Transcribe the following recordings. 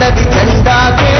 ఉన్నది జెండాకే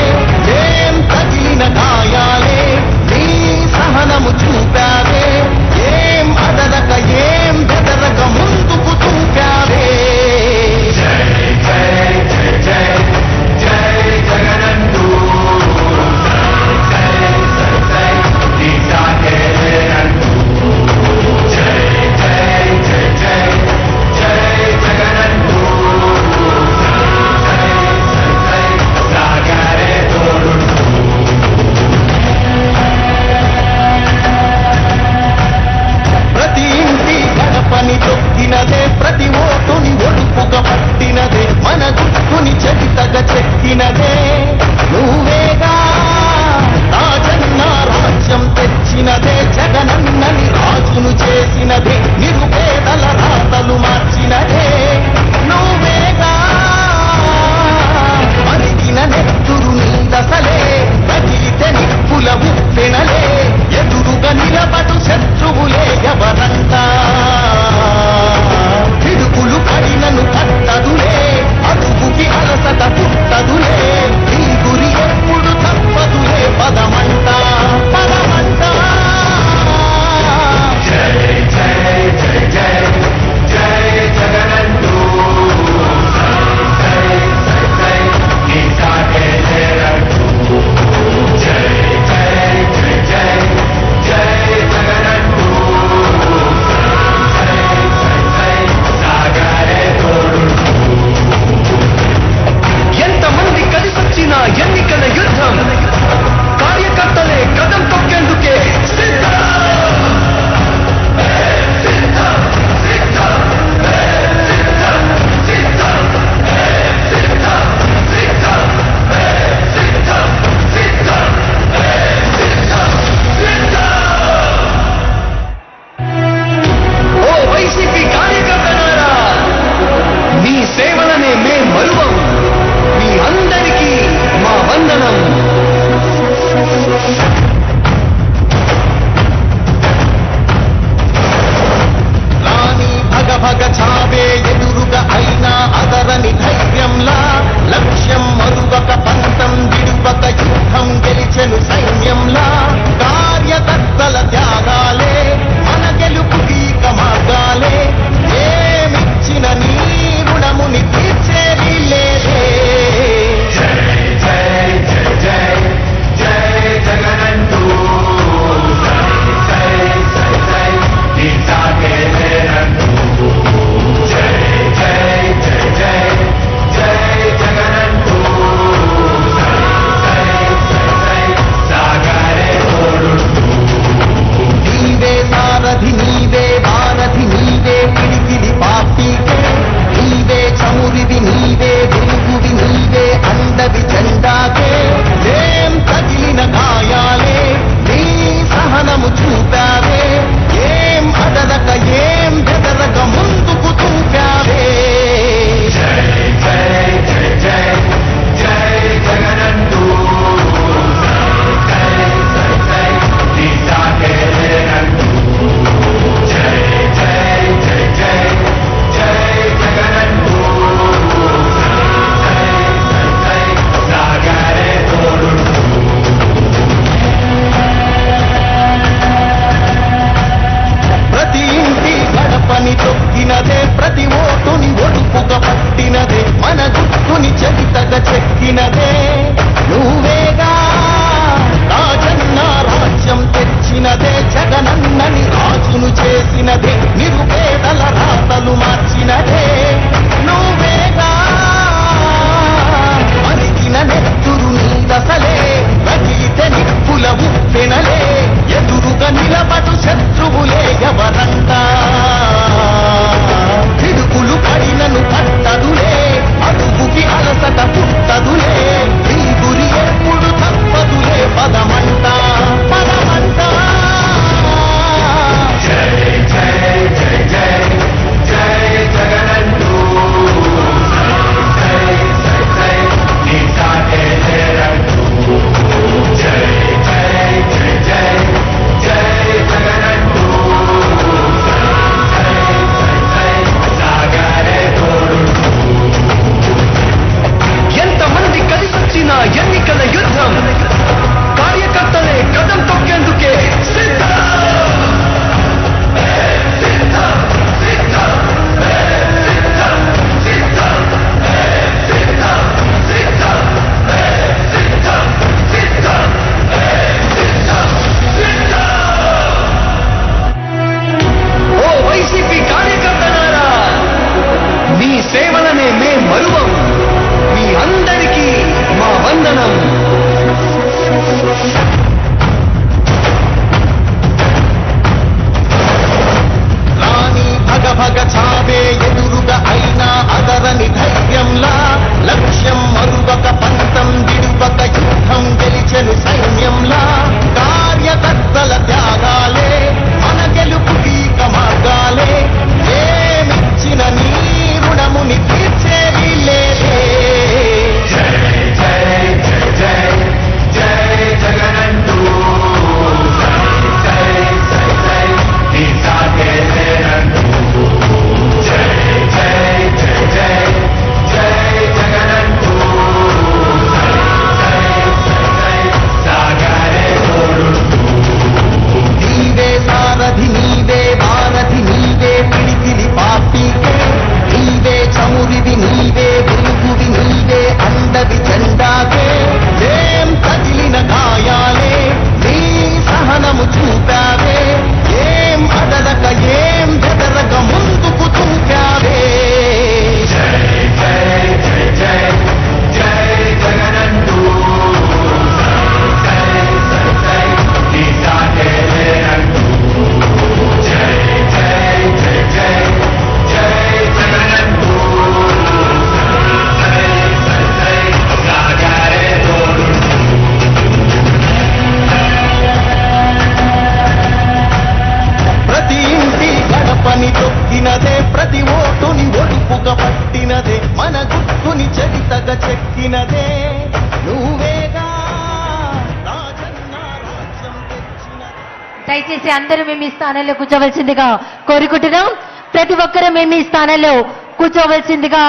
దయచేసి అందరూ మేము ఈ స్థానంలో కూర్చోవలసిందిగా కోరుకుంటున్నాం. ప్రతి ఒక్కరూ మేము ఈ స్థానంలో కూర్చోవలసిందిగా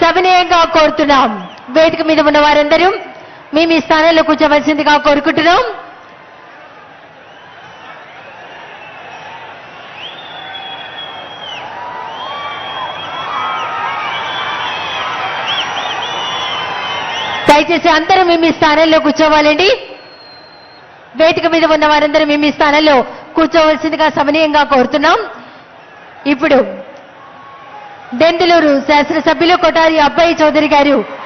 సవినయంగా కోరుతున్నాం. వేదిక మీద ఉన్న వారందరూ మేము ఈ స్థానంలో కూర్చోవలసిందిగా కోరుకుంటున్నాం. దయచేసి అందరూ మేము ఈ స్థానంలో కూర్చోవాలండి. వేదిక మీద ఉన్న వారందరూ మేము ఈ స్థానంలో కూర్చోవలసిందిగా సమనీయంగా కోరుతున్నాం. ఇప్పుడు దెందులూరు శాసనసభ్యులు కొటారి అబ్బాయి చౌదరి గారు